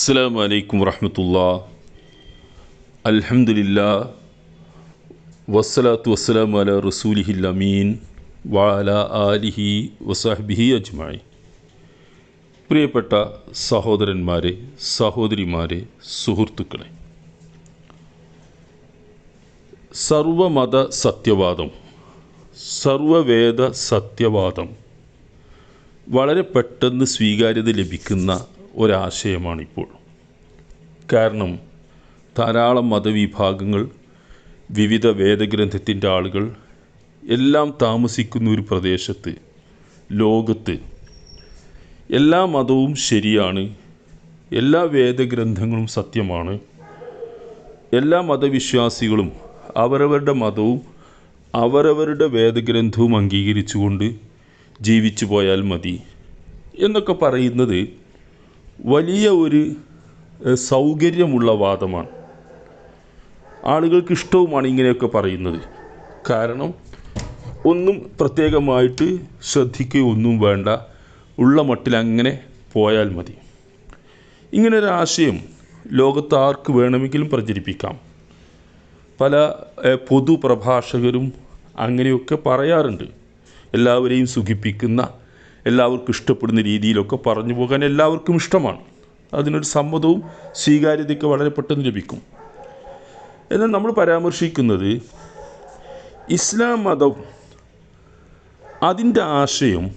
السلام عليكم ورحمة الله الحمد لله والصلاة والسلام على رسوله الأمين وعلى آله وصحبه أجمعين പ്രിയപ്പെട്ട സഹോദരന്മാരെ സഹോദരിമാരെ സുഹൃത്തുക്കളെ സർവമത സത്യവാദം സർവവേദ സത്യവാദം വളരെ പെട്ടെന്ന് സ്വീകാര്യത ലഭിക്കുന്ന ഒരാശയമാണിപ്പോൾ. കാരണം ധാരാളം മതവിഭാഗങ്ങൾ വിവിധ വേദഗ്രന്ഥത്തിന്റെ ആളുകൾ എല്ലാം താമസിക്കുന്ന ഒരു പ്രദേശത്ത് ലോകത്ത് എല്ലാ മതവും ശരിയാണ് എല്ലാ വേദഗ്രന്ഥങ്ങളും സത്യമാണ് എല്ലാ മതവിശ്വാസികളും അവരവരുടെ മതവും അവരവരുടെ വേദഗ്രന്ഥവും അംഗീകരിച്ചുകൊണ്ട് ജീവിച്ചു പോയാൽ മതി എന്നൊക്കെ പറയുന്നത് വലിയ ഒരു സൗകര്യമുള്ള വാദമാണ്. ആളുകൾക്ക് ഇഷ്ടവുമാണ് ഇങ്ങനെയൊക്കെ പറയുന്നത്. കാരണം ഒന്നും പ്രത്യേകമായിട്ട് ശ്രദ്ധിക്കുകയൊന്നും വേണ്ട. ഉള്ള മട്ടിൽ അങ്ങനെ പോയാൽ മതി. ഇങ്ങനൊരു ആശയം ലോകത്ത് ആർക്ക് വേണമെങ്കിലും പ്രചരിപ്പിക്കാം. പല പൊതു പൊതുപ്രഭാഷകരും അങ്ങനെയൊക്കെ പറയാറുണ്ട്. എല്ലാവരെയും സുഖിപ്പിക്കുന്ന എല്ലാവർക്കും ഇഷ്ടപ്പെടുന്ന രീതിയിലൊക്കെ പറഞ്ഞു പോകാൻ എല്ലാവർക്കും ഇഷ്ടമാണ്. അതിനൊരു സമ്മതവും സ്വീകാര്യതയൊക്കെ വളരെ പെട്ടെന്ന് ലഭിക്കും. എന്നാൽ നമ്മൾ പരാമർശിക്കുന്നത് ഇസ്ലാം മതം അതിന്റെ ആശയം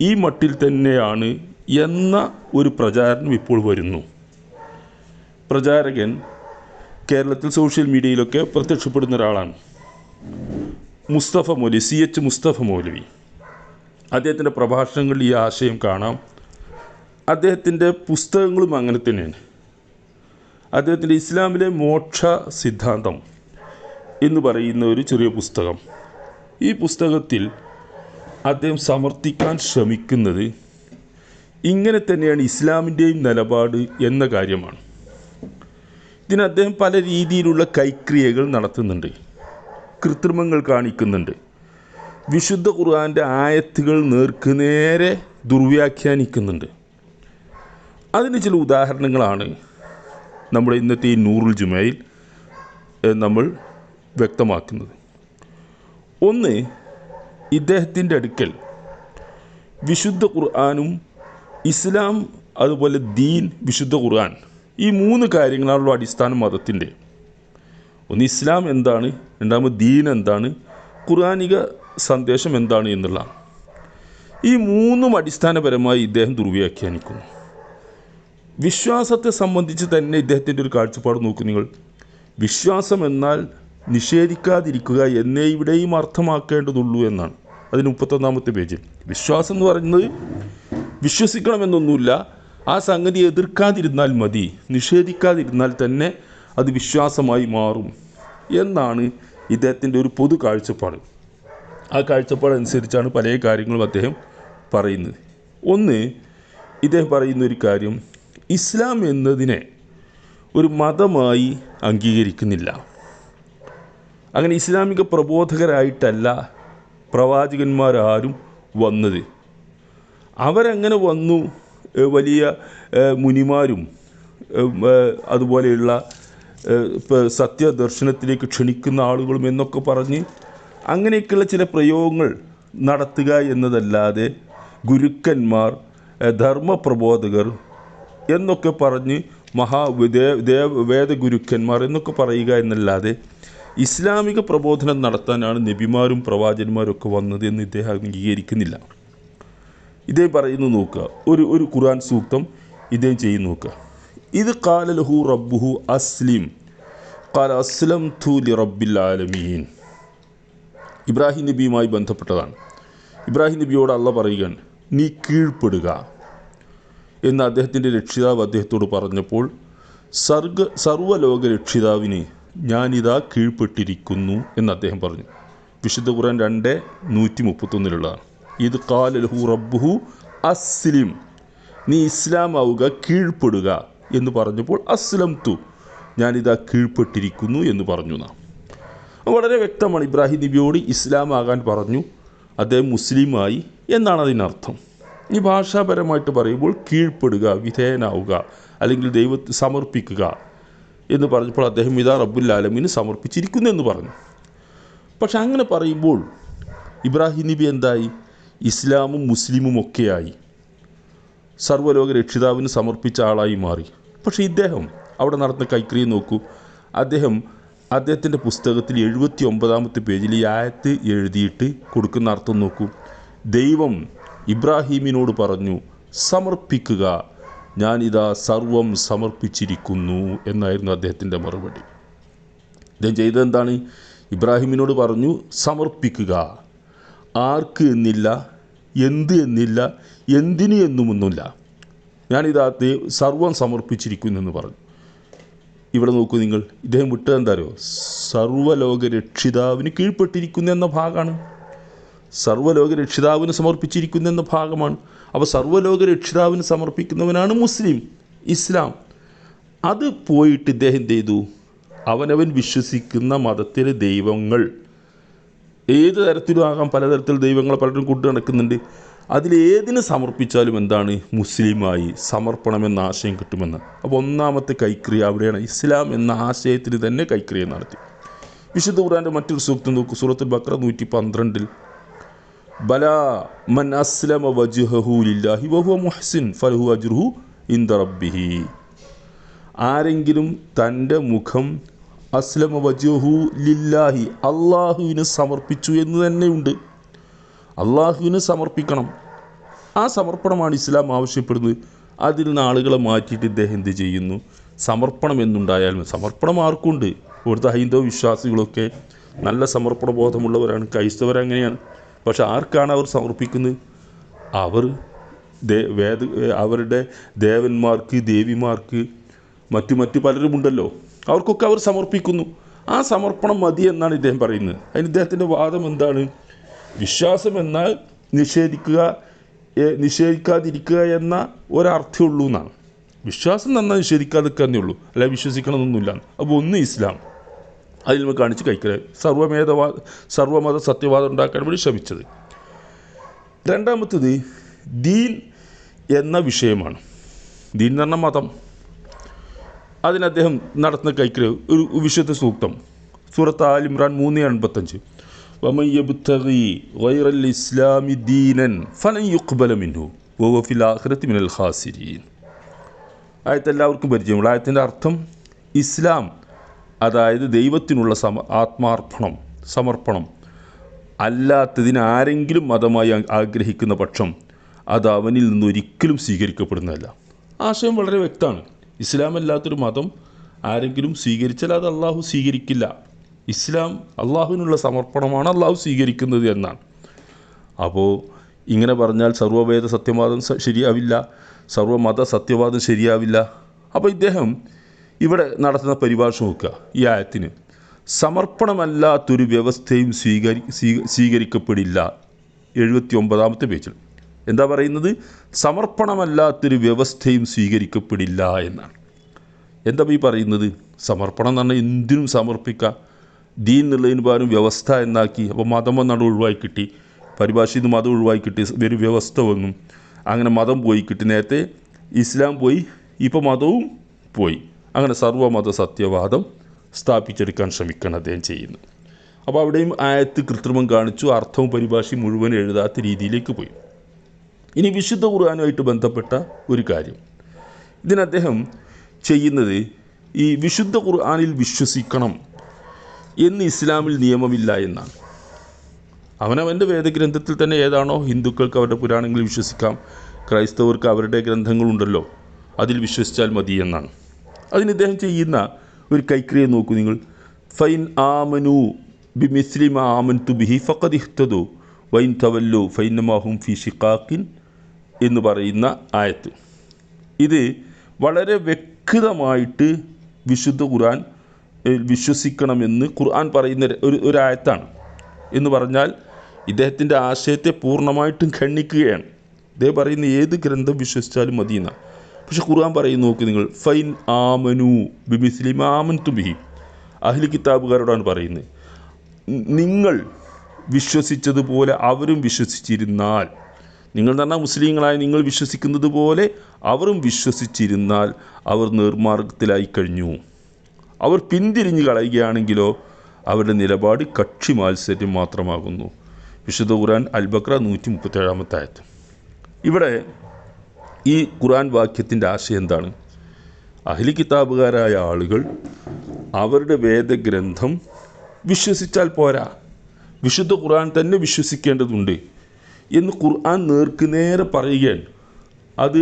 ഈ മട്ടിൽ തന്നെയാണ് എന്ന ഒരു പ്രചാരണം ഇപ്പോൾ വരുന്നു. പ്രചാരകൻ കേരളത്തിൽ സോഷ്യൽ മീഡിയയിലൊക്കെ പ്രത്യക്ഷപ്പെടുന്ന ഒരാളാണ്. Mustafa Maulavi C H Mustafa Maulavi. അദ്ദേഹത്തിന്റെ പ്രഭാഷണങ്ങളിൽ ഈ ആശയം കാണാം. അദ്ദേഹത്തിന്റെ പുസ്തകങ്ങളും അങ്ങനെ തന്നെയാണ്. അദ്ദേഹത്തിന്റെ ഇസ്ലാമിലെ മോക്ഷ സിദ്ധാന്തം എന്ന് പറയുന്ന ഒരു ചെറിയ പുസ്തകം. ഈ പുസ്തകത്തിൽ അദ്ദേഹം സമർത്ഥിക്കാൻ ശ്രമിക്കുന്നത് ഇങ്ങനെ തന്നെയാണ് ഇസ്ലാമിന്റെയും നിലപാട് എന്ന കാര്യമാണ്. ഇതിന് അദ്ദേഹം പല രീതിയിലുള്ള കൈക്രിയകൾ നടത്തുന്നുണ്ട്. കൃത്രിമങ്ങൾ കാണിക്കുന്നുണ്ട്. വിശുദ്ധ ഖുർആാന്റെ ആയത്തുകൾ നേർക്കുനേരെ ദുർവ്യാഖ്യാനിക്കുന്നുണ്ട്. അതിന് ചില ഉദാഹരണങ്ങളാണ് നമ്മുടെ ഇന്നത്തെ ഈ നൂറുൽ ജുമയിൽ നമ്മൾ വ്യക്തമാക്കുന്നത്. ഒന്ന് ഇദ്ദേഹത്തിന്റെ അടുക്കൽ വിശുദ്ധ ഖുർആാനും ഇസ്ലാം അതുപോലെ ദീൻ വിശുദ്ധ ഖുർആൻ ഈ മൂന്ന് കാര്യങ്ങളാണല്ലോ അടിസ്ഥാന മതത്തിന്റെ. ഒന്ന് ഇസ്ലാം എന്താണ്? രണ്ടാമത് ദീൻ എന്താണ്? ഖുർആാനിക സന്ദേശം എന്താണ് എന്നുള്ള ഈ മൂന്നും അടിസ്ഥാനപരമായി ഇദ്ദേഹം ദുർവ്യാഖ്യാനിക്കുന്നു. വിശ്വാസത്തെ സംബന്ധിച്ച് തന്നെ ഇദ്ദേഹത്തിന്റെ ഒരു കാഴ്ചപ്പാട് നോക്കൂ നിങ്ങൾ. വിശ്വാസം എന്നാൽ നിഷേധിക്കാതിരിക്കുക എന്നേ ഇവിടെയും അർത്ഥമാക്കേണ്ടതുള്ളൂ എന്നാണ്. അതിന് മുപ്പത്തൊന്നാമത്തെ പേജിൽ. വിശ്വാസം എന്ന് പറയുന്നത് വിശ്വസിക്കണമെന്നൊന്നുമില്ല. ആ സംഗതി എതിർക്കാതിരുന്നാൽ മതി. നിഷേധിക്കാതിരുന്നാൽ തന്നെ അത് വിശ്വാസമായി മാറും. എന്നാണ് ഇദ്ദേഹത്തിന്റെ ഒരു പൊതു കാഴ്ചപ്പാട്. ആ കാഴ്ചപ്പാടനുസരിച്ചാണ് പല കാര്യങ്ങളും അദ്ദേഹം പറയുന്നത്. ഒന്ന് ഇദ്ദേഹം പറയുന്ന ഒരു കാര്യം ഇസ്ലാം എന്നതിനെ ഒരു മതമായി അംഗീകരിക്കുന്നില്ല. അങ്ങനെ ഇസ്ലാമിക പ്രബോധകരായിട്ടല്ല പ്രവാചകന്മാരാരും വന്നത്. അവരങ്ങനെ വന്നു വലിയ മുനിമാരും അതുപോലെയുള്ള ഏഹ് ഇപ്പം സത്യദർശനത്തിലേക്ക് ക്ഷണിക്കുന്ന ആളുകളും എന്നൊക്കെ പറഞ്ഞ് അങ്ങനെയൊക്കെയുള്ള ചില പ്രയോഗങ്ങൾ നടത്തുക എന്നതല്ലാതെ ഗുരുക്കന്മാർ ധർമ്മപ്രബോധകർ എന്നൊക്കെ പറഞ്ഞ് മഹാ ദേവ വേദഗുരുക്കന്മാർ എന്നൊക്കെ പറയുക എന്നല്ലാതെ ഇസ്ലാമിക പ്രബോധനം നടത്താനാണ് നബിമാരും പ്രവാചകന്മാരും ഒക്കെ വന്നത് എന്ന് ഇദ്ദേഹം അംഗീകരിക്കുന്നില്ല. ഇതേ പറയുന്നു നോക്കുക. ഒരു ഒരു ഖുർആൻ സൂക്തം ഇദ്ദേഹം ചെയ്യുന്നു നോക്കുക. ഇത് കാലലഹു റബ്ബുഹു അസ്ലിം. കാല അസ്ലം തൂലി റബ്ബിൽ ആലമീൻ. ഇബ്രാഹിം നബിയുമായി ബന്ധപ്പെട്ടതാണ്. ഇബ്രാഹിം നബിയോട് അള്ള പറയുകയാണ് നീ കീഴ്പ്പെടുക. എന്ന് അദ്ദേഹത്തിന്റെ രക്ഷിതാവ് അദ്ദേഹത്തോട് പറഞ്ഞപ്പോൾ സർഗ സർവലോക രക്ഷിതാവിന് ഞാനിതാ കീഴ്പ്പെട്ടിരിക്കുന്നു എന്ന് അദ്ദേഹം പറഞ്ഞു. വിശുദ്ധ ഖുർആൻ രണ്ട് നൂറ്റി മുപ്പത്തൊന്നിലുള്ളതാണ് ഇത് കാലലഹു റബ്ബുഹു അസ്ലിം. നീ ഇസ്ലാമാവുക കീഴ്പ്പെടുക. എന്ന് പറഞ്ഞപ്പോൾ അസ്ലം തു ഞാനിതാ കീഴ്പ്പെട്ടിരിക്കുന്നു എന്ന് പറഞ്ഞു നാം. വളരെ വ്യക്തമാണ് ഇബ്രാഹിം നബിയോട് ഇസ്ലാം ആകാൻ പറഞ്ഞു അദ്ദേഹം മുസ്ലിമായി എന്നാണ് അതിനർത്ഥം. ഈ ഭാഷാപരമായിട്ട് പറയുമ്പോൾ കീഴ്പ്പെടുക വിധേയനാവുക അല്ലെങ്കിൽ ദൈവത്തെ സമർപ്പിക്കുക എന്ന് പറഞ്ഞപ്പോൾ അദ്ദേഹം ഇതാ റബ്ബുൽ ആലമീന് സമർപ്പിച്ചിരിക്കുന്നു എന്ന് പറഞ്ഞു. പക്ഷെ അങ്ങനെ പറയുമ്പോൾ ഇബ്രാഹിം നബി എന്തായി? ഇസ്ലാമും മുസ്ലിമും ഒക്കെയായി സർവലോക രക്ഷിതാവിന് സമർപ്പിച്ച ആളായി മാറി. പക്ഷേ ഇദ്ദേഹം അവിടെ നടന്ന കൈക്രിയ നോക്കൂ. അദ്ദേഹം അദ്ദേഹത്തിന്റെ പുസ്തകത്തിൽ എഴുപത്തി ഒമ്പതാമത്തെ പേജിൽ ഈ ആയത്ത് എഴുതിയിട്ട് കൊടുക്കുന്ന അർത്ഥം നോക്കൂ. ദൈവം ഇബ്രാഹീമിനോട് പറഞ്ഞു സമർപ്പിക്കുക. ഞാനിതാ സർവം സമർപ്പിച്ചിരിക്കുന്നു എന്നായിരുന്നു അദ്ദേഹത്തിന്റെ മറുപടി. ഇദ്ദേഹം ചെയ്തതെന്താണ് ഇബ്രാഹിമിനോട് പറഞ്ഞു സമർപ്പിക്കുക. ആർക്ക് എന്നില്ല? എന്ത് എന്നില്ല എന്തിന് എന്നുമൊന്നുമില്ല. ഞാനിതാ ദൈ- സർവം സമർപ്പിച്ചിരിക്കുന്നു എന്ന് പറഞ്ഞു. ഇവിടെ നോക്കൂ നിങ്ങൾ ഇദ്ദേഹം വിട്ടത് എന്താ അറിയോ? സർവലോക രക്ഷിതാവിന് കീഴ്പ്പെട്ടിരിക്കുന്നു എന്ന ഭാഗമാണ്. സർവലോക രക്ഷിതാവിന് സമർപ്പിച്ചിരിക്കുന്നു എന്ന ഭാഗമാണ്. അപ്പോൾ സർവലോക രക്ഷിതാവിന് സമർപ്പിക്കുന്നവനാണ് മുസ്ലിം ഇസ്ലാം. അത് പോയിട്ട് ഇദ്ദേഹം ചെയ്തു? അവനവൻ വിശ്വസിക്കുന്ന മതത്തിലെ ദൈവങ്ങൾ ഏത് തരത്തിലും ആകാം പലതരത്തിൽ ദൈവങ്ങളെ പലരും കൂട്ടി നടക്കുന്നുണ്ട്. അതിലേതിന് സമർപ്പിച്ചാലും എന്താണ്? മുസ്ലിമായി സമർപ്പണം എന്ന ആശയം കിട്ടുമെന്ന്. അപ്പോൾ ഒന്നാമത്തെ കൈക്രിയ അവിടെയാണ്. ഇസ്ലാം എന്ന ആശയത്തിന് തന്നെ കൈക്രിയ നടത്തി. വിശുദ്ധ ഖുറാന്റെ മറ്റൊരു സൂക്തം നോക്കൂ. സൂറത്തുൽ ബക്ര നൂറ്റി പന്ത്രണ്ടിൽ ബല മൻ അസ്ലമ വജുഹു ലില്ലാഹി വഹുവ മുഹസിൻ ഫലഹു അജ്റുഹു ഇൻദ റബ്ബിഹി. ആരെങ്കിലും തന്റെ മുഖം അസ്ലമ വജുഹു ലില്ലാഹി. അള്ളാഹുവിന് സമർപ്പിച്ചു എന്ന് തന്നെയുണ്ട്. അള്ളാഹുവിന് സമർപ്പിക്കണം. ആ സമർപ്പണമാണ് ഇസ്ലാം ആവശ്യപ്പെടുന്നത്. അതിൽ നിന്ന് ആളുകളെ മാറ്റിയിട്ട് ഇദ്ദേഹം എന്ത് ചെയ്യുന്നു? സമർപ്പണം എന്നുണ്ടായാലും സമർപ്പണം ആർക്കുണ്ട്? ഇവിടുത്തെ ഹൈന്ദവ വിശ്വാസികളൊക്കെ നല്ല സമർപ്പണ ബോധമുള്ളവരാണ് ക്രൈസ്തവരങ്ങനെയാണ്. പക്ഷെ ആർക്കാണ് അവർ സമർപ്പിക്കുന്നത്? അവർ വേദ അവരുടെ ദേവന്മാർക്ക് ദേവിമാർക്ക് മറ്റു മറ്റു പലരുമുണ്ടല്ലോ. അവർക്കൊക്കെ അവർ സമർപ്പിക്കുന്നു. ആ സമർപ്പണം മതി എന്നാണ് ഇദ്ദേഹം പറയുന്നത്. അതിന് ഇദ്ദേഹത്തിന്റെ വാദം എന്താണ്? വിശ്വാസം എന്നാൽ നിഷേധിക്കുക നിഷേധിക്കാതിരിക്കുക എന്ന ഒരർത്ഥമേ ഉള്ളൂ എന്നാണ്. വിശ്വാസം നന്നായി നിഷേധിക്കാതെ തന്നെ ഉള്ളൂ. അല്ല വിശ്വസിക്കണമെന്നൊന്നുമില്ല. അപ്പോൾ ഒന്ന് ഇസ്ലാം. അതിൽ നമ്മൾ കാണിച്ച് കഴിക്കൽ. സർവമേധവാ സർവമത സത്യവാദം ഉണ്ടാക്കാൻ വേണ്ടി ശ്രമിച്ചത്. രണ്ടാമത്തത് ദീൻ എന്ന വിഷയമാണ്. ദീൻ എന്ന് പറഞ്ഞ മതം. അതിന് അദ്ദേഹം നടത്തുന്ന കൈക്കര് ഒരു വിശുദ്ധ സൂക്തം. സൂറത്ത് ആൽ ഇമ്രാൻ മൂന്ന് എൺപത്തഞ്ച് ആയത്തെല്ലാവർക്കും പരിചയമുള്ള ആയത്തിന്റെ അർത്ഥം ഇസ്ലാം അതായത് ദൈവത്തിനുള്ള സമ ആത്മാർപ്പണം സമർപ്പണം അല്ലാത്തതിന് ആരെങ്കിലും മതമായി ആഗ്രഹിക്കുന്ന പക്ഷം അത് അവനിൽ നിന്നൊരിക്കലും സ്വീകരിക്കപ്പെടുന്നതല്ല. ആശയം വളരെ വ്യക്തമാണ്. ഇസ്ലാം അല്ലാത്തൊരു മതം ആരെങ്കിലും സ്വീകരിച്ചാൽ അത് അള്ളാഹു സ്വീകരിക്കില്ല. ഇസ്ലാം അള്ളാഹുവിനുള്ള സമർപ്പണമാണ് അള്ളാഹു സ്വീകരിക്കുന്നത് എന്നാണ്. അപ്പോൾ ഇങ്ങനെ പറഞ്ഞാൽ സർവവേദ സത്യവാദം ശരിയാവില്ല സർവമത സത്യവാദം ശരിയാവില്ല. അപ്പോൾ ഇദ്ദേഹം ഇവിടെ നടത്തുന്ന പരിഭാഷ നോക്കുക ഈ ആയത്തിന്. സമർപ്പണമല്ലാത്തൊരു വ്യവസ്ഥയും സ്വീകരി സ്വീ- സ്വീകരിക്കപ്പെടില്ല. എഴുപത്തി ഒമ്പതാമത്തെ പേജിൽ. എന്താ പറയുന്നത്? സമർപ്പണമല്ലാത്തൊരു വ്യവസ്ഥയും സ്വീകരിക്കപ്പെടില്ല എന്നാണ്. എന്താ ഈ പറയുന്നത്? സമർപ്പണം എന്ന് പറഞ്ഞാൽ എന്തിനും സമർപ്പിക്കാം. ദീൻ എന്നുള്ളതിന് പകരം വ്യവസ്ഥ എന്നാക്കി അപ്പോൾ മതം വന്നാണ് ഒഴിവായി കിട്ടി. പരിഭാഷയിൽ നിന്ന് മതം ഒഴിവായി കിട്ടി. ഒരു വ്യവസ്ഥ വന്നു. അങ്ങനെ മതം പോയി കിട്ടി. നേരത്തെ ഇസ്ലാം പോയി ഇപ്പോൾ മതവും പോയി. അങ്ങനെ സർവമത സത്യവാദം സ്ഥാപിച്ചെടുക്കാൻ ശ്രമിക്കണം അദ്ദേഹം ചെയ്യുന്നു. അപ്പോൾ അവിടെയും ആയത്ത് കൃത്രിമം കാണിച്ചു. അർത്ഥവും പരിഭാഷയും മുഴുവൻ എഴുതാത്ത രീതിയിലേക്ക് പോയി. ഇനി വിശുദ്ധ ഖുർആാനുമായിട്ട് ബന്ധപ്പെട്ട ഒരു കാര്യം. ഇതിന് അദ്ദേഹം ചെയ്യുന്നത് ഈ വിശുദ്ധ ഖുർആാനിൽ വിശ്വസിക്കണം എന്ന് ഇസ്ലാമിൽ നിയമമില്ല എന്നാണ്. അവനവന്റെ വേദഗ്രന്ഥത്തിൽ തന്നെ ഏതാണോ ഹിന്ദുക്കൾക്ക് അവരുടെ പുരാണങ്ങളിൽ വിശ്വസിക്കാം ക്രൈസ്തവർക്ക് അവരുടെ ഗ്രന്ഥങ്ങളുണ്ടല്ലോ അതിൽ വിശ്വസിച്ചാൽ മതി എന്നാണ്. അതിന് ഇദ്ദേഹം ചെയ്യുന്ന ഒരു കൈക്രിയ നോക്കൂ നിങ്ങൾ. ഫൈൻ ആമനു ബി മിസ്ലിം ആമൻ തു ബിഹി ഫഖദ് ഇഹ്തദു വൈൻ തവല്ലു ഫൈനമാഹും ഫി ഷിഖാക്കിൻ എന്ന് പറയുന്ന ആയത്ത്. ഇത് വളരെ വ്യക്തമായിട്ട് വിശുദ്ധ ഖുർആൻ വിശ്വസിക്കണമെന്ന് ഖുർആൻ പറയുന്ന ഒരു ഒരു ആയത്താണ്. എന്ന് പറഞ്ഞാൽ ഇദ്ദേഹത്തിന്റെ ആശയത്തെ പൂർണമായിട്ടും ഖണ്ഡിക്കുകയാണ്. ഇദ്ദേഹം പറയുന്ന ഏത് ഗ്രന്ഥം വിശ്വസിച്ചാലും മതിയെന്ന. പക്ഷെ ഖുർആൻ പറയുന്ന നോക്ക് നിങ്ങൾ ഫൈൻ ആമനു ബിമിസ്ലിം ആമൻ തുബിഹി അഹ്ലി കിതാബുകാരോടാണ് പറയുന്നത്. നിങ്ങൾ വിശ്വസിച്ചതുപോലെ അവരും വിശ്വസിച്ചിരുന്നാൽ നിങ്ങൾ തന്നെ മുസ്ലിങ്ങളായി നിങ്ങൾ വിശ്വസിക്കുന്നത് പോലെ അവരും വിശ്വസിച്ചിരുന്നാൽ അവർ നിർമാർഗത്തിലായി കഴിഞ്ഞു. അവർ പിന്തിരിഞ്ഞു കളയുകയാണെങ്കിലോ അവരുടെ നിലപാട് കക്ഷി മാത്സര്യം മാത്രമാകുന്നു. വിശുദ്ധ ഖുർആൻ അൽബക്ര നൂറ്റി മുപ്പത്തേഴാമത്തെ ആയത്ത്. ഇവിടെ ഈ ഖുർആൻ വാക്യത്തിന്റെ ആശയം എന്താണ്? അഹ്ലി കിതാബുകാരായ ആളുകൾ അവരുടെ വേദഗ്രന്ഥം വിശ്വസിച്ചാൽ പോരാ. വിശുദ്ധ ഖുർആൻ തന്നെ വിശ്വസിക്കേണ്ടതുണ്ട്. എന്ന് ഖുർആൻ നേർക്കുനേരെ പറയുകയാണ്. അത്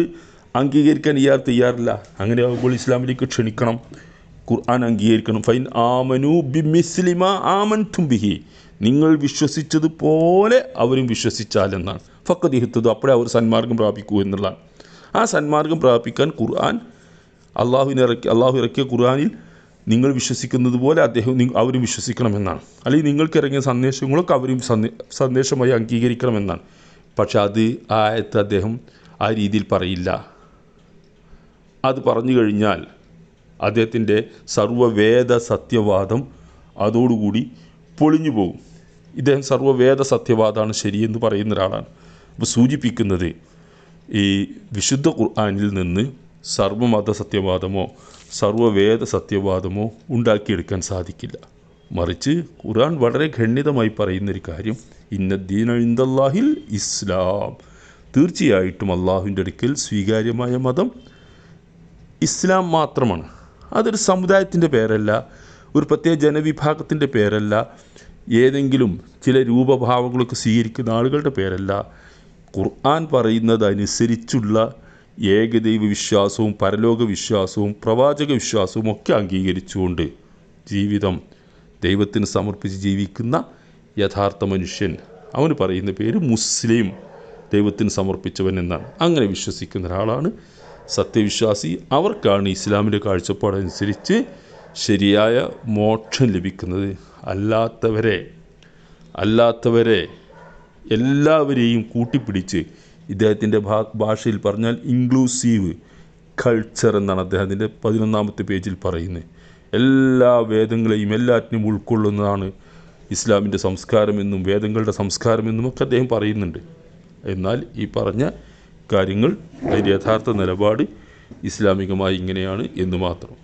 അംഗീകരിക്കാൻ ഇയാൾ തയ്യാറില്ല. അങ്ങനെ ആകുമ്പോൾ ഇസ്ലാമിലേക്ക് ക്ഷണിക്കണം. ഖുർആൻ അംഗീകരിക്കണം. ഫൈൻ ആമനു ബി മിസ്ലിമ ആമൻ തുംബിഹി നിങ്ങൾ വിശ്വസിച്ചതുപോലെ അവരും വിശ്വസിച്ചാലെന്നാണ് ഫക്കദിഹിത്തത് അപ്പോഴേ അവർ സന്മാർഗം പ്രാപിക്കൂ എന്നുള്ളതാണ്. ആ സന്മാർഗം പ്രാപിക്കാൻ ഖുർആൻ അള്ളാഹുവിനിറക്കി അള്ളാഹു ഇറക്കിയ ഖുർആനിൽ നിങ്ങൾ വിശ്വസിക്കുന്നത് പോലെ അദ്ദേഹം അവരും വിശ്വസിക്കണമെന്നാണ്. അല്ലെങ്കിൽ നിങ്ങൾക്ക് ഇറങ്ങിയ സന്ദേശങ്ങളൊക്കെ അവരും സന്ദേ സന്ദേശമായി അംഗീകരിക്കണമെന്നാണ്. പക്ഷെ അത് ആയത്ത് അദ്ദേഹം ആ രീതിയിൽ പറയില്ല. അത് പറഞ്ഞു കഴിഞ്ഞാൽ അദ്ദേഹത്തിന്റെ സർവവേദ സത്യവാദം അതോടുകൂടി പൊളിഞ്ഞു പോകും. ഇദ്ദേഹം സർവവേദ സത്യവാദമാണ് ശരിയെന്ന് പറയുന്ന ഒരാളാണ്. അപ്പോൾ സൂചിപ്പിക്കുന്നത് ഈ വിശുദ്ധ ഖുർആാനിൽ നിന്ന് സർവമത സത്യവാദമോ സർവവേദ സത്യവാദമോ ഉണ്ടാക്കിയെടുക്കാൻ സാധിക്കില്ല. മറിച്ച് ഖുർആൻ വളരെ ഖണ്ഡിതമായി പറയുന്നൊരു കാര്യം ഇന്നദ്ദീന ഇന്ദല്ലാഹിൽ ഇസ്ലാം. തീർച്ചയായിട്ടും അള്ളാഹുവിന്റെ അടുക്കൽ സ്വീകാര്യമായ മതം ഇസ്ലാം മാത്രമാണ്. അതൊരു സമുദായത്തിന്റെ പേരല്ല ഒരു പ്രത്യേക ജനവിഭാഗത്തിന്റെ പേരല്ല ഏതെങ്കിലും ചില രൂപഭാവങ്ങളൊക്കെ സ്വീകരിക്കുന്ന ആളുകളുടെ പേരല്ല. ഖുർആൻ പറയുന്നതനുസരിച്ചുള്ള ഏകദൈവ വിശ്വാസവും പരലോക വിശ്വാസവും പ്രവാചക വിശ്വാസവും ഒക്കെ അംഗീകരിച്ചുകൊണ്ട് ജീവിതം ദൈവത്തിന് സമർപ്പിച്ച് ജീവിക്കുന്ന യഥാർത്ഥ മനുഷ്യൻ. അവന് പറയുന്ന പേര് മുസ്ലിം. ദൈവത്തിന് സമർപ്പിച്ചവൻ എന്നാണ്. അങ്ങനെ വിശ്വസിക്കുന്ന ഒരാളാണ് സത്യവിശ്വാസി. അവർക്കാണ് ഇസ്ലാമിന്റെ കാഴ്ചപ്പാടനുസരിച്ച് ശരിയായ മോക്ഷം ലഭിക്കുന്നത്. അല്ലാത്തവരെ അല്ലാത്തവരെ എല്ലാവരെയും കൂട്ടിപ്പിടിച്ച് ഇദ്ദേഹത്തിന്റെ ഭാ ഭാഷയിൽ പറഞ്ഞാൽ ഇൻക്ലൂസീവ് കൾച്ചർ എന്നാണ് അദ്ദേഹത്തിന്റെ പതിനൊന്നാമത്തെ പേജിൽ പറയുന്നത്. എല്ലാ വേദങ്ങളെയും എല്ലാറ്റിനും ഉൾക്കൊള്ളുന്നതാണ് ഇസ്ലാമിന്റെ സംസ്കാരമെന്നും വേദങ്ങളുടെ സംസ്കാരമെന്നും ഒക്കെ അദ്ദേഹം പറയുന്നുണ്ട്. എന്നാൽ ഈ പറഞ്ഞ കാര്യങ്ങൾ അതിന്റെ യഥാർത്ഥ നിലപാട് ഇസ്ലാമികമായി ഇങ്ങനെയാണ് എന്ന് മാത്രം.